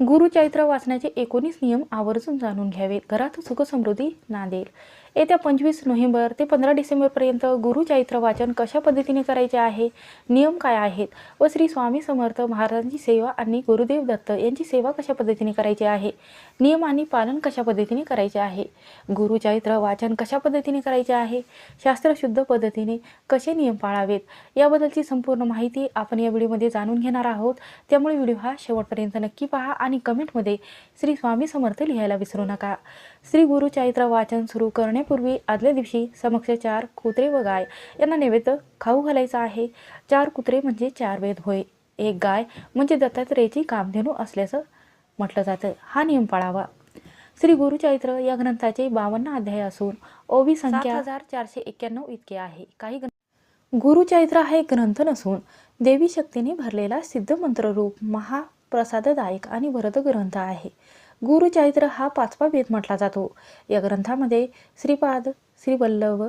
गुरुचरित्र वाचनाचे एकोणीस नियम आवर्जून जाणून घ्यावेत घरात सुख समृद्धी नांदेल येत्या पंचवीस नोव्हेंबर ते पंधरा डिसेंबरपर्यंत गुरुचरित्र वाचन कशा पद्धतीने करायचे आहे? नियम काय आहेत? व श्री स्वामी समर्थ महाराजांची सेवा आणि गुरुदेव दत्त यांची सेवा कशा पद्धतीने करायची आहे? नियम आणि पालन कशा पद्धतीने करायचे आहे? गुरुचरित्र वाचन कशा पद्धतीने करायचे आहे? शास्त्रशुद्ध पद्धतीने कसे नियम पाळावेत? याबद्दलची संपूर्ण माहिती आपण या व्हिडिओमध्ये जाणून घेणार आहोत. त्यामुळे व्हिडिओ हा शेवटपर्यंत नक्की पहा. आणि कमेंटमध्ये श्री स्वामी समर्थ लिहायला विसरू नका. श्री गुरुचैत्र वाचन सुरू करण्यापूर्वी आदल्या दिवशी समक्ष चार कुत्रे व गाय यांना नैवेद्य खाऊ घालायचा आहे. चार कुत्रे म्हणजे चार वेद होय. एक गाय म्हणजे दत्तात्रेयाची कामधेनू असल्याचं म्हटलं जातं. हा नियम पाळावा. श्री गुरुचैत्र या ग्रंथाचे बावन्न अध्याय असून ओवी संख्या हजार चारशे एक्क्याण्णव इतके आहे. काही ग्रंथ गुरुचैत्र हा एक ग्रंथ नसून देवी शक्तीने भरलेला सिद्ध मंत्ररूप प्रसाददायक आणि वरद ग्रंथ आहे गुरुचरित्र हा पाचवा वेद म्हटला जातो. या ग्रंथामध्ये श्रीपाद श्रीवल्लभ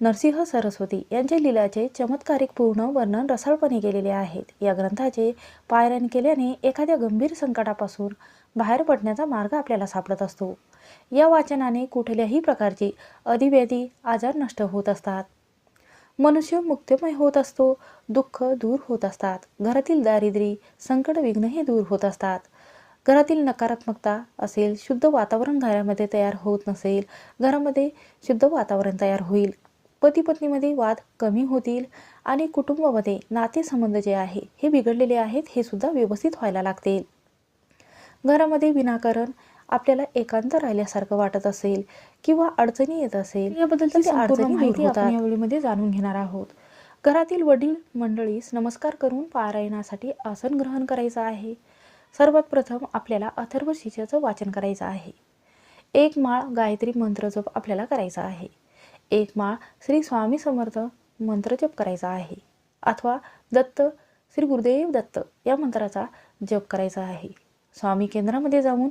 नरसिंह सरस्वती यांच्या लीलाचे चमत्कारिक पूर्ण वर्णन रसाळपणे केलेले आहेत. या ग्रंथाचे पायरण केल्याने एखाद्या गंभीर संकटापासून बाहेर पडण्याचा मार्ग आपल्याला सापडत असतो. या वाचनाने कुठल्याही प्रकारची अधिव्याधी आजार नष्ट होत असतात. मनुष्य मुक्तमय होत असतो. दुःख दूर होत असतात. घरातील दारिद्र्य संकट विघ्नही दूर होत असतात. घरातील नकारात्मकता असेल शुद्ध वातावरण घरामध्ये तयार होत नसेल घरामध्ये शुद्ध वातावरण तयार होईल. पती पत्नीमध्ये वाद कमी होतील आणि कुटुंबामध्ये नातेसंबंध जे आहे हे बिघडलेले आहेत हे सुद्धा व्यवस्थित व्हायला लागतील. घरामध्ये विनाकारण आपल्याला एकांत राहिल्यासारखं वाटत असेल किंवा अडचणी येत असेल याबद्दलची संपूर्ण माहिती आपण जाणून घेणार आहोत. घरातील वडील मंडळीस नमस्कार करून पारायणासाठी आसन ग्रहण करायचं आहे. सर्वात प्रथम आपल्याला अथर्व शीर्षाचं वाचन करायचं आहे. एक माळ गायत्री मंत्रजप आपल्याला करायचा आहे. एक माळ श्री स्वामी समर्थ मंत्रजप करायचा आहे. अथवा दत्त श्री गुरुदेव दत्त या मंत्राचा जप करायचा आहे. स्वामी केंद्रामध्ये जाऊन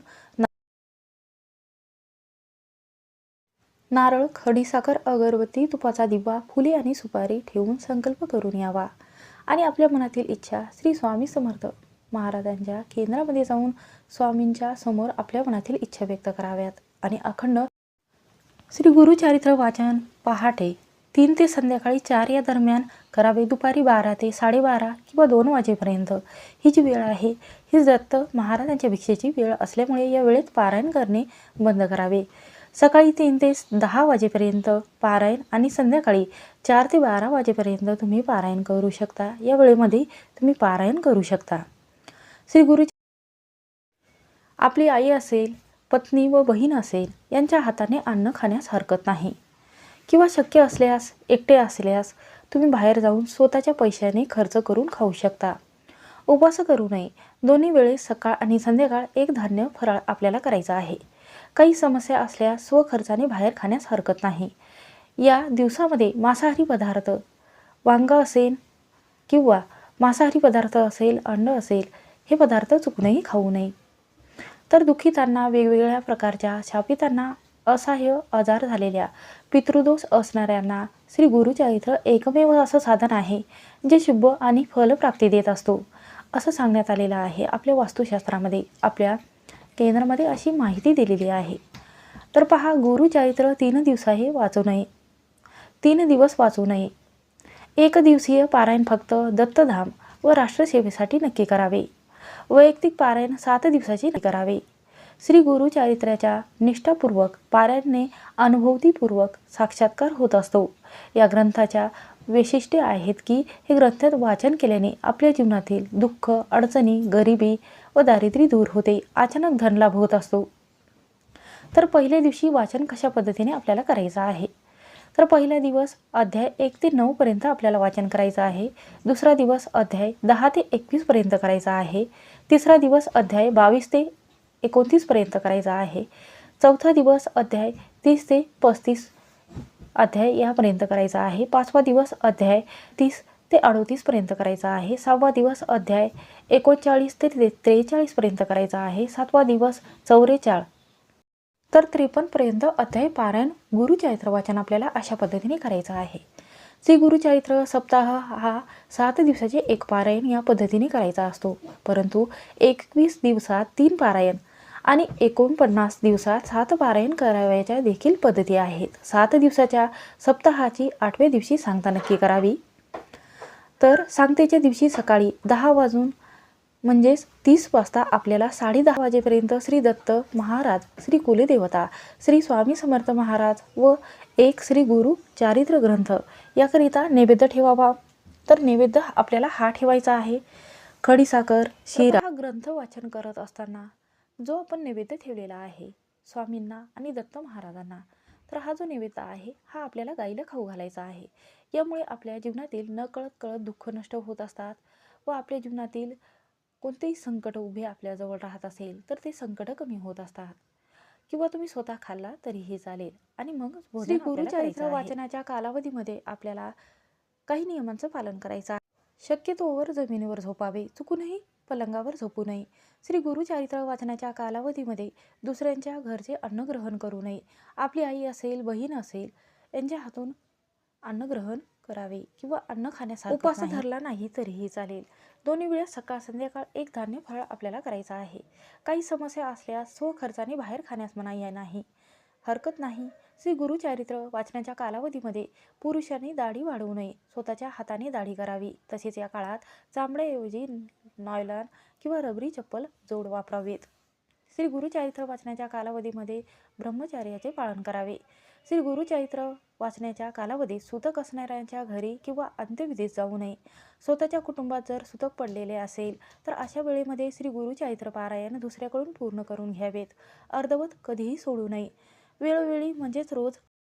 नारळ खडीसाखर अगरबत्ती तुपाचा दिवा फुले आणि सुपारी ठेवून संकल्प करून यावा. आणि आपल्या मनातील इच्छा श्री स्वामी समर्थ महाराजांच्या केंद्रामध्ये जाऊन स्वामींच्या समोर आपल्या मनातील इच्छा व्यक्त कराव्यात. आणि अखंड श्री गुरुचारित्र वाचन पहाटे तीन ते संध्याकाळी चार या दरम्यान करावे दुपारी बारा ते साडेबारा किंवा दोन वाजेपर्यंत. ही जी वेळ आहे. ही दत्त महाराजांच्या भिक्षेची वेळ असल्यामुळे या वेळेत पारायण करणे बंद करावे. सकाळी तीन ते दहा वाजेपर्यंत पारायण आणि संध्याकाळी चार ते बारा वाजेपर्यंत तुम्ही पारायण करू शकता. या वेळेमध्ये तुम्ही पारायण करू शकता. श्री गुरु आपली आई असेल पत्नी व बहीण असेल यांच्या हाताने अन्न खाण्यास हरकत नाही. किंवा शक्य असल्यास एकटे असल्यास तुम्ही बाहेर जाऊन स्वतःच्या पैशाने खर्च करून खाऊ शकता. उपवास करू नये. दोन्ही वेळेस सकाळ आणि संध्याकाळ एक धान्य फराळ आपल्याला करायचा आहे. काही समस्या असल्यास स्वखर्चाने बाहेर खाण्यास हरकत नाही. या दिवसामध्ये मांसाहारी पदार्थ वांगा असेल किंवा मांसाहारी पदार्थ असेल अंड असेल हे पदार्थ चुकूनही खाऊ नये. तर दुःखितांना वेगवेगळ्या प्रकारच्या शापितांना असहाय्य आजार झालेल्या पितृदोष असणाऱ्यांना श्री गुरुचरित्र एकमेव असं साधन आहे जे शुभ आणि फलप्राप्ती देत असतो असं सांगण्यात आलेलं आहे आपल्या वास्तुशास्त्रामध्ये. आपल्या केंद्रामध्ये अशी माहिती दिलेली आहे. तर पहा गुरुचरित्र तीन दिवस हे वाचू नये. तीन दिवस वाचू नये. एक दिवसीय पारायण फक्त दत्तधाम व राष्ट्रसेवेसाठी नक्की करावे. वैयक्तिक पारायण सात दिवसाचे करावे. श्री गुरुचारित्र्याच्या निष्ठापूर्वक पारायणने अनुभूतीपूर्वक साक्षात्कार होत असतो. या ग्रंथाच्या वैशिष्ट्ये आहेत की हे ग्रंथात वाचन केल्याने आपल्या जीवनातील दुःख अडचणी गरिबी व दारिद्र्य दूर होते. अचानक धनलाभ होत असतो. तर पहिल्या दिवशी वाचन कशा पद्धतीने आपल्याला करायचं आहे? तर पहिला दिवस अध्याय एक ते नऊपर्यंत आपल्याला वाचन करायचं आहे. दुसरा दिवस अध्याय दहा ते एकवीसपर्यंत करायचा आहे. तिसरा दिवस अध्याय बावीस ते एकोणतीसपर्यंत करायचा आहे. चौथा दिवस अध्याय तीस ते पस्तीस अध्याय यापर्यंत करायचा आहे. पाचवा दिवस अध्याय तीस ते अडोतीसपर्यंत करायचा आहे. सहावा दिवस अध्याय एकोणचाळीस ते त्रेचाळीसपर्यंत करायचा आहे. सातवा दिवस चौवेचाळ तर त्रेपन्नपर्यंत अध्याय पारायण गुरुचरित्र वाचन आपल्याला अशा पद्धतीने करायचं आहे. श्री गुरुचरित्र सप्ताह हा सात दिवसाचे एक पारायण या पद्धतीने करायचा असतो. परंतु एकवीस दिवसात तीन पारायण आणि एकोणपन्नास दिवसात सात पारायण करावयाच्या देखील पद्धती आहेत. सात दिवसाच्या सप्ताहाची आठव्या दिवशी सांगता नक्की करावी. तर सांगतेच्या दिवशी सकाळी दहा वाजून म्हणजेच तीस वाजता आपल्याला साडे दहा वाजेपर्यंत श्री दत्त महाराज श्री कुलदेवता श्री स्वामी समर्थ महाराज व एक श्री गुरु चारित्र ग्रंथ याकरिता नैवेद्य ठेवावा. तर नैवेद्य आपल्याला हा ठेवायचा आहे. खडीसाखर शिरा हा ग्रंथ वाचन करत असताना जो आपण नैवेद्य ठेवलेला आहे स्वामींना आणि दत्त महाराजांना तर हा जो नैवेद्य आहे हा आपल्याला गाईला खाऊ घालायचा आहे. यामुळे आपल्या जीवनातील न कळत कळत दुःख नष्ट होत असतात व आपल्या जीवनातील कोणतेही संकट उभे आपल्याजवळ राहत असेल तर ते संकट कमी होत असतात. किंवा तुम्ही स्वतः खाल्ला तरीही चालेल आणि मग श्री गुरुचरित्र वाचनाच्या कालावधीमध्ये आपल्याला काही नियमांचं पालन करायचं आहे. शक्यतोवर जमिनीवर झोपावे चुकूनही पलंगावर झोपू नये. श्री गुरुचरित्र वाचनाच्या कालावधीमध्ये दुसऱ्यांच्या घरचे अन्न ग्रहण करू नये. आपली आई असेल बहीण असेल यांच्या हातून अन्नग्रहण करावे किंवा अन्न खाण्यासाठी उपास धरला नाही तरीही चालेल. दोन्ही वेळेस सकाळ संध्याकाळ एक धान्य फळ आपल्याला करायचं आहे. काही समस्या असल्यास स्वखर्चाने बाहेर खाण्यास मनाई नाही. हरकत नाही. श्री गुरुचारित्र वाचनाच्या कालावधीमध्ये पुरुषांनी दाढी वाढवू नये. स्वतःच्या हाताने दाढी करावी. तसेच या काळात चांबड्याऐवजी नॉयलॉन किंवा रबरी चप्पल जोड वापरावेत. श्री गुरुचरित्र वाचनाच्या कालावधीमध्ये ब्रह्मचार्याचे पालन करावे. श्री गुरुचरित्र वाचण्याच्या कालावधीत सुतक असणाऱ्यांच्या घरी किंवा अंत्यविधीत जाऊ नये. स्वतःच्या कुटुंबात जर सुतक पडलेले असेल तर अशा वेळेमध्ये श्री गुरुचरित्र पारायण दुसऱ्याकडून पूर्ण करून घ्यावेत. अर्धवत कधीही सोडू नये. वेळोवेळी म्हणजेच रोज